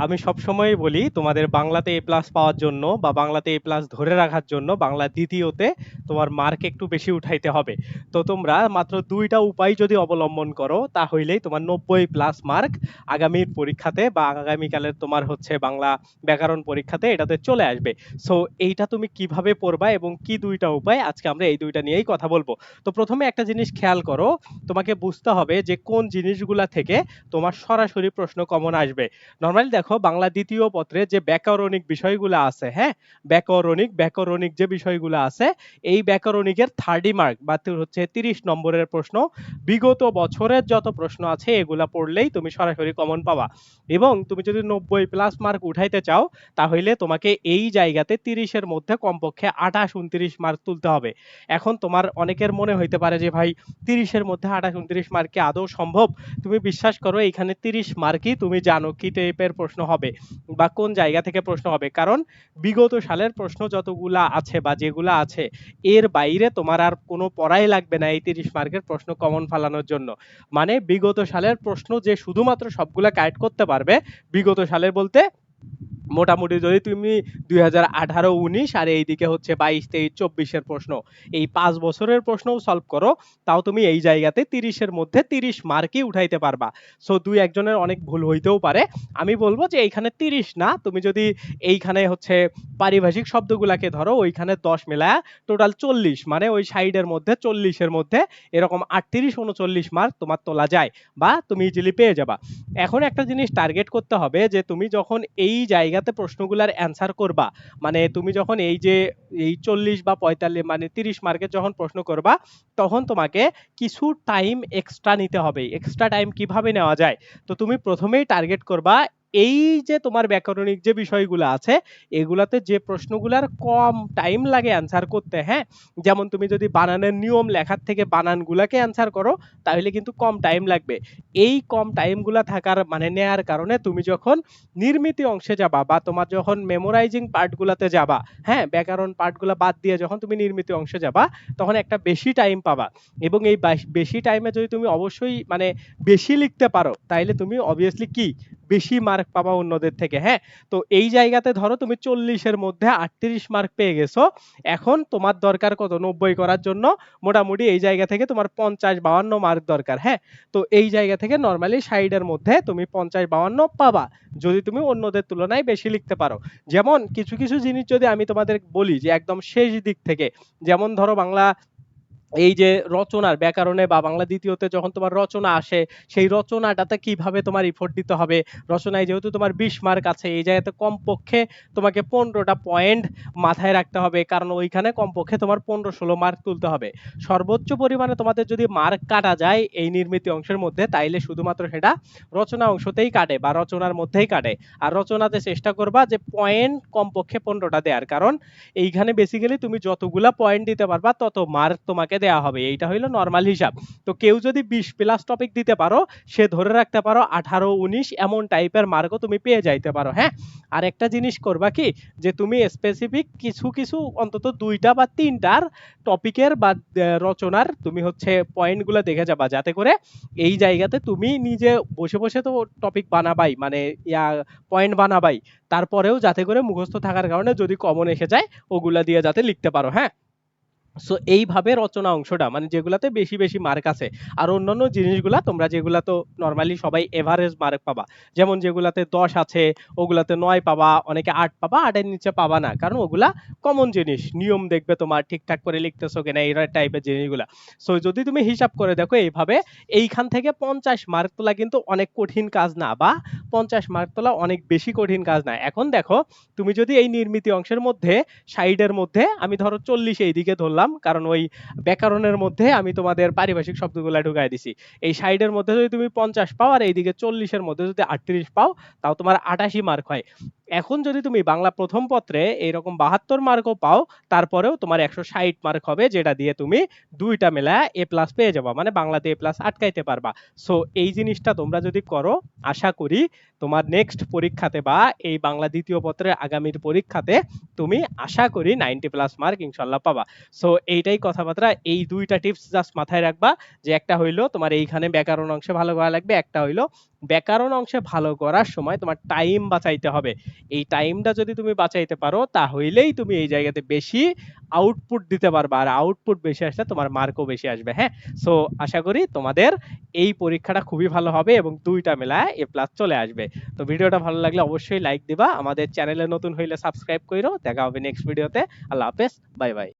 আমি সবসময়ই বলি, তোমাদের বাংলাতে এ প্লাস পাওয়ার জন্য বা বাংলাতে এ প্লাস ধরে রাখার জন্য বাংলা দ্বিতীয়তে তোমার মার্ক একটু বেশি উঠাইতে হবে। তো তোমরা মাত্র দুইটা উপায় যদি অবলম্বন করো, তাহলেই তোমার নব্বই প্লাস মার্ক আগামীর পরীক্ষাতে বা আগামীকালের তোমার হচ্ছে বাংলা ব্যাকরণ পরীক্ষাতে এটাতে চলে আসবে। সো এইটা তুমি কীভাবে পড়বা এবং কি দুইটা উপায়? আজকে আমরা এই দুইটা নিয়েই কথা বলব। তো প্রথমে একটা জিনিস খেয়াল করো, তোমাকে বুঝতে হবে যে কোন জিনিসগুলা থেকে তোমার সরাসরি প্রশ্ন কমন আসবে। নর্মালি দেখো, বাংলা দ্বিতীয় পত্রে যে ব্যাকরণিক বিষয়গুলো আছে হ্যাঁ? ব্যাকরণিক ব্যাকরণিক যে বিষয়গুলো আছে, এই ব্যাকরণিকের থার্টি মার্ক বা হচ্ছে তিরিশ নম্বরের প্রশ্ন। বিগত বছরের যত প্রশ্ন আছে, এগুলা পড়লেই তুমি সরাসরি কমন পাবা। এবং তুমি যদি নব্বই প্লাস মার্ক উঠাইতে চাও, তাহলে তোমাকে এই জায়গাতে তিরিশের মধ্যে কমপক্ষে আঠাশ উনত্রিশ মার্ক তুলতে হবে। এখন তোমার অনেকের মনে হইতে পারে যে, ভাই, তিরিশের মধ্যে আঠাশ উনত্রিশ মার্কে আদৌ সম্ভব? তুমি বিশ্বাস করো এখানে তিরিশ মার্কই তুমি জানো কি টাইপের প্রশ্ন হবে বা কোন জায়গা থেকে প্রশ্ন হবে। কারণ বিগত সালের প্রশ্ন যতগুলা আছে বা যেগুলা আছে এর বাইরে তোমার আর কোনো পড়াই লাগবে না এই তিরিশ মার্কের প্রশ্ন কমন ফালানোর জন্য। মানে বিগত সালের প্রশ্ন যে শুধুমাত্র সবগুলা কারেক্ট করতে পারবে, বিগত সালের বলতে মোটামুটি যদি তুমি দুই হাজার আঠারো, উনিশ আর এইদিকে হচ্ছে বাইশ, তেইশ, চব্বিশের প্রশ্ন, এই পাঁচ বছরের প্রশ্নও সলভ করো, তাও তুমি এই জায়গাতে তিরিশের মধ্যে তিরিশ মার্কই উঠাইতে পারবা। সো দুই একজনের অনেক ভুল হইতেও পারে। আমি বলব যে এইখানে তিরিশ না, তুমি যদি এইখানে হচ্ছে পারিভাষিক শব্দগুলাকে ধরো, ওইখানে দশ মেলায় টোটাল চল্লিশ মানে ওই সাইডের মধ্যে চল্লিশের মধ্যে এরকম আটত্রিশ, উনচল্লিশ মার্ক তোমার তোলা যায় বা তুমি ইজিলি পেয়ে যাবা। এখন একটা জিনিস টার্গেট করতে হবে যে তুমি যখন এই জায়গাতে প্রশ্নগুলার অ্যান্সার করবা। মানে তুমি যখন এই যে, এই চল্লিশ বা পঁয়তাল্লিশ মানে তিরিশ মার্কের যখন প্রশ্ন করবা, তখন তোমাকে কিছু টাইম এক্সট্রা নিতে হবে। এক্সট্রা টাইম কীভাবে নেওয়া যায়? তো তুমি প্রথমেই টার্গেট করবা এই যে তোমার ব্যাকরণিক যে বিষয়গুলো আছে, এগুলাতে যে প্রশ্নগুলার কম টাইম লাগে অ্যান্সার করতে হ্যাঁ? যেমন তুমি যদি বানানের নিয়ম লেখার থেকে বানানগুলাকে অ্যান্সার করো, তাহলে কিন্তু কম টাইম লাগবে। এই কম টাইমগুলা থাকার মানে নেয়ার কারণে তুমি যখন নির্মিতি অংশে যাবা বা তোমার যখন মেমোরাইজিং পার্টগুলাতে যাবা হ্যাঁ? ব্যাকরণ পার্টগুলো বাদ দিয়ে যখন তুমি নির্মিতি অংশে যাবা, তখন একটা বেশি টাইম পাবা। এবং এই বেশি টাইমে যদি তুমি অবশ্যই মানে বেশি লিখতে পারো তাইলে তুমি অবভিয়াসলি কি? বেশি মার্ক পাবা অন্যদের থেকে হ্যাঁ? তো এই জায়গাতে ধরো তুমি চল্লিশের মধ্যে আটত্রিশ মার্ক পেয়ে গেছো, এখন তোমার দরকার কত? নব্বই করার জন্য মোটামুটি এই জায়গা থেকে তোমার পঞ্চাশ বাউান্ন মার্ক দরকার হ্যাঁ? তো এই জায়গা থেকে নর্মালি সাইডের মধ্যে তুমি পঞ্চাশ বাউান্ন পাবা, যদি তুমি অন্যদের তুলনায় বেশি লিখতে পারো। যেমন কিছু কিছু জিনিস যদি আমি তোমাদের বলি যে একদম শেষ দিক থেকে, যেমন ধরো বাংলা এই যে রচনার ব্যাকরণে বা বাংলা দ্বিতীয়তে যখন তোমার রচনা আসে, সেই রচনাটাতে কীভাবে তোমার ইফোর্ট দিতে হবে? রচনায় যেহেতু তোমার বিশ মার্ক আছে, এই জায়গাতে কমপক্ষে তোমাকে পনেরোটা পয়েন্ট মাথায় রাখতে হবে, কারণ ওইখানে কমপক্ষে তোমার পনেরো ষোলো মার্ক তুলতে হবে। সর্বোচ্চ পরিমাণে তোমাদের যদি মার্ক কাটা যায় এই নির্মিত অংশের মধ্যে, তাইলে শুধুমাত্র সেটা রচনা অংশতেই কাটে বা রচনার মধ্যেই কাটে। আর রচনাতে চেষ্টা করবা যে পয়েন্ট কমপক্ষে পনেরোটা দেওয়ার, কারণ এইখানে বেসিক্যালি তুমি যতগুলা পয়েন্ট দিতে পারবা, তত মার্ক তোমাকে দেওয়া হবে, এইটা হইল নর্মাল হিসাব। তো কেউ যদি বিশ প্লাস টপিক দিতে পারো, সে ধরে রাখতে পারো আঠারো, উনিশ, এমন টাইপের মার্কও তুমি পেয়ে যাইতে পারো হ্যাঁ? আর একটা জিনিস করবা কি, যে তুমি স্পেসিফিক কিছু কিছু অন্তত দুইটা বা তিনটার টপিকের বা রচনার তুমি হচ্ছে পয়েন্টগুলো দেখে যাবা, যাতে করে এই জায়গাতে তুমি নিজে বসে বসে তো টপিক বানাবাই মানে ইয়া পয়েন্ট বানাবাই। তারপরেও যাতে করে মুখস্থ থাকার কারণে যদি কমন এসে যায়, ওগুলা দিয়ে যাতে লিখতে পারো হ্যাঁ? সো এইভাবে রচনা অংশটা মানে যেগুলাতে বেশি বেশি মার্ক আছে, আর অন্যান্য জিনিসগুলা তোমরা যেগুলা তো নর্মালি সবাই এভারেজ মার্ক পাবা। যেমন যেগুলাতে দশ আছে, ওগুলাতে নয় পাবা, অনেকে আট পাবা, আটের নিচে পাবা না, কারণ ওগুলা কমন জিনিস। নিয়ম দেখবে তোমার, ঠিকঠাক করে লিখতেছো কিনা, এই টাইপের জিনিসগুলা। সো যদি তুমি হিসাব করে দেখো, এইভাবে এইখান থেকে পঞ্চাশ মার্ক তোলা কিন্তু অনেক কঠিন কাজ না, বা পঞ্চাশ মার্ক তোলা অনেক বেশি কঠিন কাজ না। এখন দেখো, তুমি যদি এই নির্মিতি অংশের মধ্যে সাইডের মধ্যে, আমি ধরো চল্লিশ এইদিকে ধরলাম কারণ ওই ব্যাকরণের মধ্যে আমি তোমাদের পারিভাষিক শব্দগুলো ঢুকাই দিছি। এই সাইডের মধ্যে যদি তুমি পঞ্চাশ পাও আর এইদিকে চল্লিশের মধ্যে যদি আটত্রিশ পাও, তাও তোমার আটাশি মার্ক হয়। এখন যদি তুমি বাংলা প্রথম পত্রে এইরকম বাহাত্তর মার্কও পাও, তারপরেও তোমার একশো ষাট মার্ক হবে, যেটা দিয়ে তুমি দুইটা মেলা এ প্লাস পেয়ে যাবা মানে বাংলাতে এ প্লাস আটকাইতে পারবা। সো এই জিনিসটা তোমরা যদি করো, আশা করি তোমার নেক্সট পরীক্ষাতে বা এই বাংলা দ্বিতীয় পত্রের আগামীর পরীক্ষাতে তুমি আশা করি নাইনটি প্লাস মার্ক ইনশাল্লাহ পাবা। সো এইটাই কথাবার্তা, এই দুইটা টিপস জাস্ট মাথায় রাখবা, যে একটা হইল তোমার এইখানে ব্যাকরণ অংশে ভালো করা লাগবে, একটা হইল ব্যাকরণ অংশে ভালো করার সময় তোমার টাইম বাঁচাইতে হবে। এই টাইমটা যদি তুমি বাঁচাইতে পারো, তাহলেই তুমি এই জায়গাতে বেশি আউটপুট দিতে পারবে। আর আউটপুট বেশি আসলে তোমার মার্কও বেশি আসবে হ্যাঁ? সো আশা করি তোমাদের এই পরীক্ষাটা খুবই ভালো হবে এবং দুইটা মেলায় এ প্লাস চলে আসবে। তো ভিডিওটা ভালো লাগলে অবশ্যই লাইক দিবা। আমাদের চ্যানেলে নতুন হইলে সাবস্ক্রাইব করো দেখা হবে নেক্সট ভিডিওতে আল্লাহ হাফেজ। Bye bye